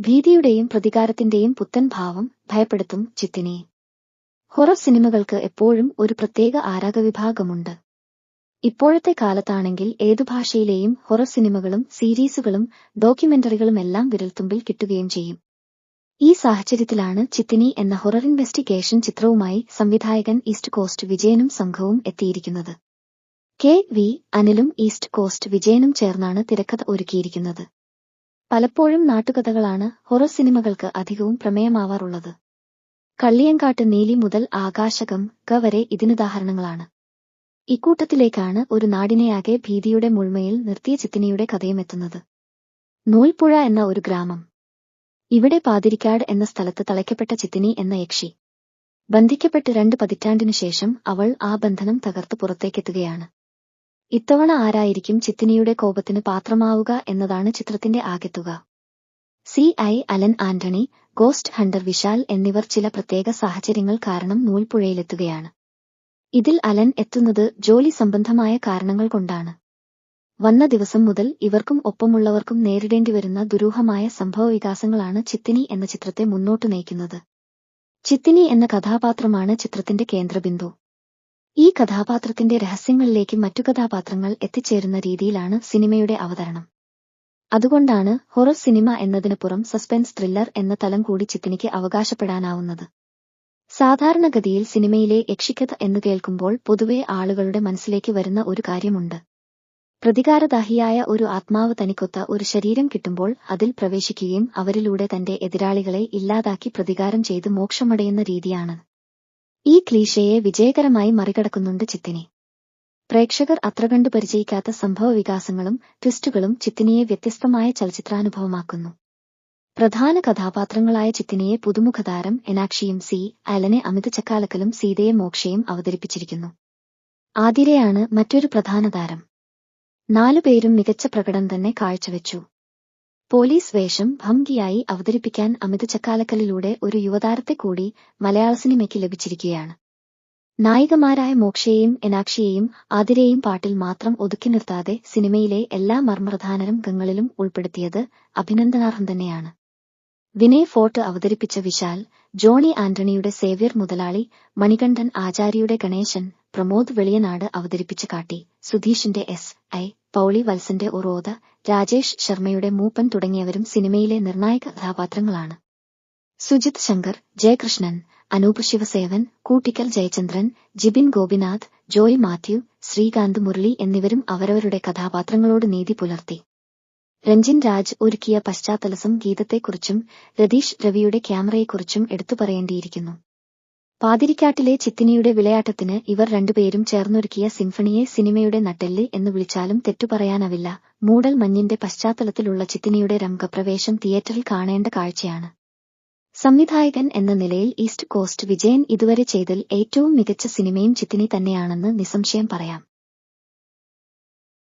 ഭീതിയുടെയും പ്രതികാരത്തിന്റെയും പുത്തൻ ഭാവം ഭയപ്പെടുത്തും ചിത്തിനെ. ഹൊറർ സിനിമകൾക്ക് എപ്പോഴും ഒരു പ്രത്യേക ആരാധവിഭാഗമുണ്ട് ഇപ്പോഴത്തെ കാലത്താണെങ്കിൽ ഏതു ഭാഷയിലെയും ഹൊറർ സിനിമകളും സീരീസുകളും ഡോക്യുമെന്ററികളുമെല്ലാം വിരൽത്തുമ്പിൽ കിട്ടുകയും ചെയ്യും. ഈ സാഹചര്യത്തിലാണ് ചിത്തിനി എന്ന ഹൊറർ ഇൻവെസ്റ്റിഗേഷൻ ചിത്രവുമായി സംവിധായകൻ ഈസ്റ്റ് കോസ്റ്റ് വിജയനും സംഘവും എത്തിയിരിക്കുന്നത്. കെ വി അനിലും ഈസ്റ്റ് കോസ്റ്റ് വിജയനും ചേർന്നാണ് തിരക്കഥ ഒരുക്കിയിരിക്കുന്നത്. പലപ്പോഴും നാട്ടുകഥകളാണ് ഹൊറർ സിനിമകൾക്ക് അധികവും പ്രമേയമാവാറുള്ളത്. കള്ളിയങ്കാട്ട് നീലി മുതൽ ആകാശകം ക വരെ ഇതിനുദാഹരണങ്ങളാണ്. ഇക്കൂട്ടത്തിലേക്കാണ് ഒരു നാടിനെയാകെ ഭീതിയുടെ മുൾമയിൽ നിർത്തിയ ചിത്തിനിയുടെ കഥയുമെത്തുന്നത്. നൂൽപ്പുഴ എന്ന ഒരു ഗ്രാമം. ഇവിടെ പാതിരിക്കാട് എന്ന സ്ഥലത്ത് തളയ്ക്കപ്പെട്ട ചിത്തിനി എന്ന യക്ഷി. ബന്ധിക്കപ്പെട്ട് രണ്ട് പതിറ്റാണ്ടിനു ശേഷം അവൾ ആ ബന്ധനം തകർത്ത് പുറത്തേക്കെത്തുകയാണ്. ഇത്തവണ ആരായിരിക്കും ചിത്തിനിയുടെ കോപത്തിന് പാത്രമാവുക എന്നതാണ് ചിത്രത്തിന്റെ ആകെത്തുക. C I Alan Antony ghost hunter Vishal എന്നിവർ ചില പ്രത്യേക സാഹചര്യങ്ങൾ കാരണം നൂൽപ്പുഴയിലെത്തുകയാണ്. ഇതിൽ അലൻ എത്തുന്നത് ജോലി സംബന്ധമായ കാരണങ്ങൾ കൊണ്ടാണ്. വന്ന ദിവസം മുതൽ ഇവർക്കും ഒപ്പമുള്ളവർക്കും നേരിടേണ്ടി വരുന്ന ദുരൂഹമായ സംഭവവികാസങ്ങളാണ് ചിത്തിനി എന്ന ചിത്രത്തെ മുന്നോട്ടു നയിക്കുന്നത്. ചിത്തിനി എന്ന കഥാപാത്രമാണ് ചിത്രത്തിന്റെ കേന്ദ്രബിന്ദു. ഈ കഥാപാത്രത്തിന്റെ രഹസ്യങ്ങളിലേക്ക് മറ്റു കഥാപാത്രങ്ങൾ എത്തിച്ചേരുന്ന രീതിയിലാണ് സിനിമയുടെ അവതരണം. അതുകൊണ്ടാണ് ഹൊറർ സിനിമ എന്നതിനു പുറം സസ്പെൻസ് ത്രില്ലർ എന്ന തലം കൂടി ചിത്തിനിക്ക് അവകാശപ്പെടാനാവുന്നത്. സാധാരണഗതിയിൽ സിനിമയിലെ യക്ഷിക്കഥ എന്ന് കേൾക്കുമ്പോൾ പൊതുവെ ആളുകളുടെ മനസ്സിലേക്ക് വരുന്ന ഒരു കാര്യമുണ്ട്. പ്രതികാരദാഹിയായ ഒരു ആത്മാവ് തനിക്കൊത്ത ഒരു ശരീരം കിട്ടുമ്പോൾ അതിൽ പ്രവേശിക്കുകയും അവരിലൂടെ തന്റെ എതിരാളികളെ ഇല്ലാതാക്കി പ്രതികാരം ചെയ്ത് മോക്ഷമടയുന്ന രീതിയാണ്. ഈ ക്ലീശയെ വിജയകരമായി മറികടക്കുന്നുണ്ട് ചിത്തിനി. പ്രേക്ഷകർ അത്ര കണ്ടു പരിചയിക്കാത്ത സംഭവ വികാസങ്ങളും ട്വിസ്റ്റുകളും ചിത്തിനിയെ വ്യത്യസ്തമായ ചലച്ചിത്രാനുഭവമാക്കുന്നു. പ്രധാന കഥാപാത്രങ്ങളായ ചിത്തിനിയെ പുതുമുഖതാരം എനാക്ഷിയും സി. അലനെ അമിത ചക്കാലക്കലും സീതയെ മോക്ഷയും അവതരിപ്പിച്ചിരിക്കുന്നു. ആതിരയാണ് മറ്റൊരു പ്രധാന താരം. നാലുപേരും മികച്ച പ്രകടനം തന്നെ കാഴ്ചവെച്ചു. പോലീസ് വേഷം ഭംഗിയായി അവതരിപ്പിക്കാൻ അമിത ചക്കാലക്കലിലൂടെ ഒരു യുവതാരത്തെ കൂടി മലയാള സിനിമയ്ക്ക് ലഭിച്ചിരിക്കുകയാണ്. നായികമാരായ മോക്ഷയെയും എനാക്ഷിയെയും ആതിരയെയും പാട്ടിൽ മാത്രം ഒതുക്കി നിർത്താതെ സിനിമയിലെ എല്ലാ മർമ്മപ്രധാന രംഗങ്ങളിലും ഉൾപ്പെടുത്തിയത് അഭിനന്ദനാർഹം തന്നെയാണ്. വിനയ് ഫോർട്ട് അവതരിപ്പിച്ച വിശാൽ ജോണി ആന്റണിയുടെ സേവ്യർ മുതലാളി മണികണ്ഠൻ ആചാര്യയുടെ ഗണേശൻ പ്രമോദ് വെളിയനാട് അവതരിപ്പിച്ച കാട്ടി സുധീഷിന്റെ എസ് ഐ. പൗളി വത്സന്റെ ഉറോദ രാജേഷ് ശർമ്മയുടെ മൂപ്പൻ തുടങ്ങിയവരും സിനിമയിലെ നിർണായക കഥാപാത്രങ്ങളാണ്. സുജിത് ശങ്കർ ജയകൃഷ്ണൻ അനൂപ് ശിവസേവൻ കൂട്ടിക്കൽ ജയചന്ദ്രൻ ജിബിൻ ഗോപിനാഥ് ജോയ് മാത്യു ശ്രീകാന്ത് മുരളി എന്നിവരും അവരവരുടെ കഥാപാത്രങ്ങളോട് നീതി പുലർത്തി. രഞ്ജിൻ രാജ് ഒരുക്കിയ പശ്ചാത്തലസം ഗീതത്തെക്കുറിച്ചും രതീഷ് രവിയുടെ ക്യാമറയെക്കുറിച്ചും എടുത്തു പറയേണ്ടിയിരിക്കുന്നു. പാതിരിക്കാട്ടിലെ ചിത്തിനിയുടെ വിളയാട്ടത്തിന് ഇവർ രണ്ടുപേരും ചേർന്നൊരുക്കിയ സിംഫണിയെ സിനിമയുടെ നട്ടെല്ല് എന്ന് വിളിച്ചാലും തെറ്റുപറയാനാവില്ല മൂടൽ മഞ്ഞിന്റെ പശ്ചാത്തലത്തിലുള്ള ചിത്തിനിയുടെ രംഗപ്രവേശം തിയേറ്ററിൽ കാണേണ്ട കാഴ്ചയാണ്. സംവിധായകൻ എന്ന നിലയിൽ ഈസ്റ്റ് കോസ്റ്റ് വിജയൻ ഇതുവരെ ചെയ്തതിൽ ഏറ്റവും മികച്ച സിനിമയും ചിത്തിനി തന്നെയാണെന്ന് നിസ്സംശയം പറയാം.